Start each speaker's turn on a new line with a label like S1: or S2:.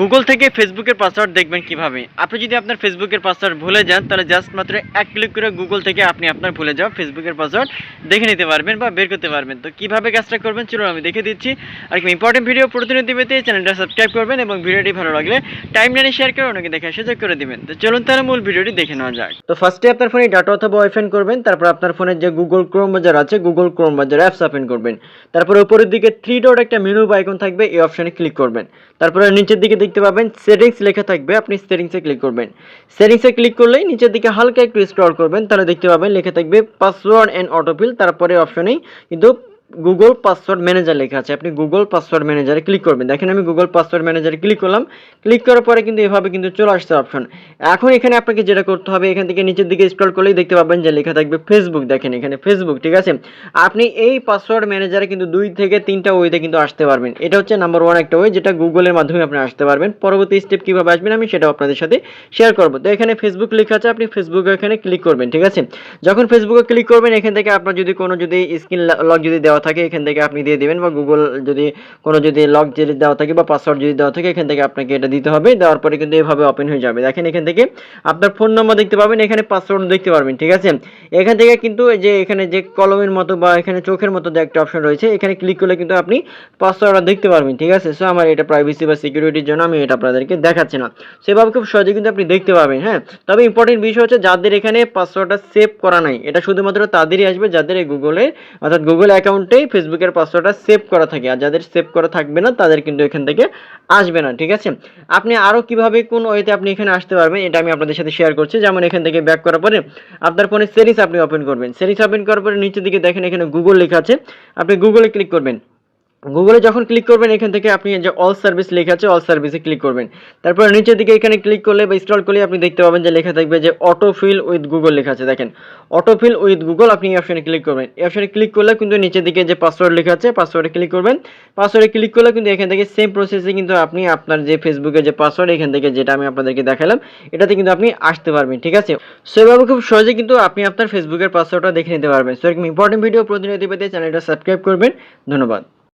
S1: Google থেকে ফেসবুকের password দেখবেন কীভাবে। আপনি যদি আপনার ফেসবুকের পাসওয়ার্ড ভুলে যান, তাহলে জাস্ট মাত্র এক ক্লিক করে গুগল থেকে আপনি আপনার ভুলে যাওয়া ফেসবুকের পাসওয়ার্ড দেখে নিতে পারবেন বা বের করতে পারবেন। তো কীভাবে কাজটা করবেন চলুন আমি দেখে দিচ্ছি। আর কি ইম্পর্টেন্ট ভিডিও প্রতিনিধি পেতে চ্যানেলটা সাবস্ক্রাইব করবেন এবং ভিডিওটি ভালো লাগলে টাইম লাইনে শেয়ার করে অনেকে দেখে সুযোগ করে দিবেন। তো চলুন তাহলে মূল ভিডিওটি দেখে নেওয়া যাক। তো ফার্স্টে আপনার ফোনে ডাটা অথবা ওয়াইফাই করবেন, তারপর আপনার ফোনের যে গুগল ক্রোম বাজার আছে গুগল ক্রোম বাজার অ্যাপস ওপেন করবেন। তারপরে উপরের দিকে থ্রি ডট একটা মেনু বা আইকন থাকবে, এই অপশনে ক্লিক করবেন। তারপরে নিচের দিকে দেখতে পাবেন সেটিংস লেখা থাকবে, আপনি সেটিংসে ক্লিক করবেন। সেটিংসে ক্লিক করলেই নিচের দিকে হালকা একটু স্ক্রল করবেন, তাহলে দেখতে পাবেন লেখা থাকবে পাসওয়ার্ড অ্যান্ড অটোফিল তারপরে অপশনেই কিন্তু গুগল পাসওয়ার্ড ম্যানেজার লেখা আছে। আপনি গুগল পাসওয়ার্ড ম্যানেজারে ক্লিক করবেন। দেখেন আমি গুগল পাসওয়ার্ড ম্যানেজারে ক্লিক করলাম। ক্লিক করার পরে কিন্তু এভাবে কিন্তু চলে আসছে অপশন এখন এখানে আপনাকে যেটা করতে হবে, এখান থেকে নিচের দিকে স্ক্রল করলেই দেখতে পাবেন যে লেখা থাকবে ফেসবুক দেখেন এখানে ফেসবুক ঠিক আছে? আপনি এই পাসওয়ার্ড ম্যানেজারে কিন্তু দুই থেকে তিনটা ওয়েতে কিন্তু আসতে পারবেন। এটা হচ্ছে নাম্বার ওয়ান একটা ওয়ে যেটা গুগলের মাধ্যমে আপনি আসতে পারবেন। পরবর্তী স্টেপ কীভাবে আসবেন আমি সেটাও আপনাদের সাথে শেয়ার করব। তো এখানে ফেসবুক লেখা আছে, আপনি ফেসবুকে এখানে ক্লিক করবেন, ঠিক আছে? যখন ফেসবুকে ক্লিক করবেন, এখান থেকে আপনার যদি কোনো যদি স্ক্রিন লক যদি দেওয়া থাকে, এখান থেকে আপনি দিয়ে দেবেন বা গুগল যদি কোনো যদি লক যদি দেওয়া থাকে বা পাসওয়ার্ড যদি দেওয়া থাকে, এখান থেকে আপনাকে এটা দিতে হবে। দেওয়ার পরে কিন্তু এভাবে ওপেন হয়ে যাবে। দেখেন এখান থেকে আপনার ফোন নম্বর দেখতে পাবেন, এখানে পাসওয়ার্ড দেখতে পারবেন, ঠিক আছে? এখান থেকে কিন্তু যে এখানে যে কলমের মতো বা এখানে চোখের মতো যে একটা অপশন রয়েছে, এখানে ক্লিক করলে কিন্তু আপনি পাসওয়ার্ডটা দেখতে পারবেন, ঠিক আছে? সো আমার এটা প্রাইভেসি বা সিকিউরিটির জন্য আমি এটা আপনাদেরকে দেখাচ্ছি না। সেভাবে খুব সহজে কিন্তু আপনি দেখতে পাবেন হ্যাঁ? তবে ইম্পর্টেন্ট বিষয় হচ্ছে যাদের এখানে পাসওয়ার্ডটা সেভ করা নাই, এটা শুধুমাত্র তাদেরই আসবে, যাদের এই গুগলে অর্থাৎ গুগল অ্যাকাউন্টেই ফেসবুকের পাসওয়ার্ডটা সেভ করা থাকে। আর যাদের সেভ করা থাকবে না, তাদের কিন্তু এখান থেকে আসবে না, ঠিক আছে? আপনি আরও কীভাবে কোন ওয়েতে আপনি এখানে আসতে পারবেন, এটা আমি আপনাদের সাথে শেয়ার করছি। যেমন এখান থেকে ব্যাক করার পরে আপনার ফোনে সেরিস আপনি ওপেন করবেন। সেরিস ওপেন করার পরে নিচের দিকে দেখেন এখানে গুগল লেখা আছে। আপনি গুগলে ক্লিক করবেন। গুগলে যখন ক্লিক করবেন, এখান থেকে আপনি যে অল সার্ভিস লেখা আছে অল সার্ভিসে ক্লিক করবেন। তারপর নিচের দিকে এখানে ক্লিক করলে বা স্ক্রল করলে আপনি দেখতে পাবেন যে লেখা থাকবে যে অটো ফিল উইথ গুগল লেখা আছে। দেখেন অটো ফিল উইথ গুগল আপনি এই অপশনে ক্লিক করবেন। এই অপশনে ক্লিক করলে কিন্তু নিচের দিকে যে পাসওয়ার্ড লেখা আছে পাসওয়ার্ডে ক্লিক করবেন। পাসওয়ার্ডে ক্লিক করলে কিন্তু এখান থেকে সেম প্রসেসে কিন্তু আপনি আপনার যে ফেসবুকে যে পাসওয়ার্ড এখান থেকে যেটা আমি আপনাদেরকে দেখালাম, এটাতে কিন্তু আপনি আসতে পারবেন, ঠিক আছে? সো এভাবে খুব সহজে কিন্তু আপনি আপনার ফেসবুকের পাসওয়ার্ডটা দেখে নিতে পারবেন। সো এরকম ইম্পর্টেন্ট ভিডিও প্রতিনিধি পেতে চ্যানেলটা সাবস্ক্রাইব করবেন। ধন্যবাদ।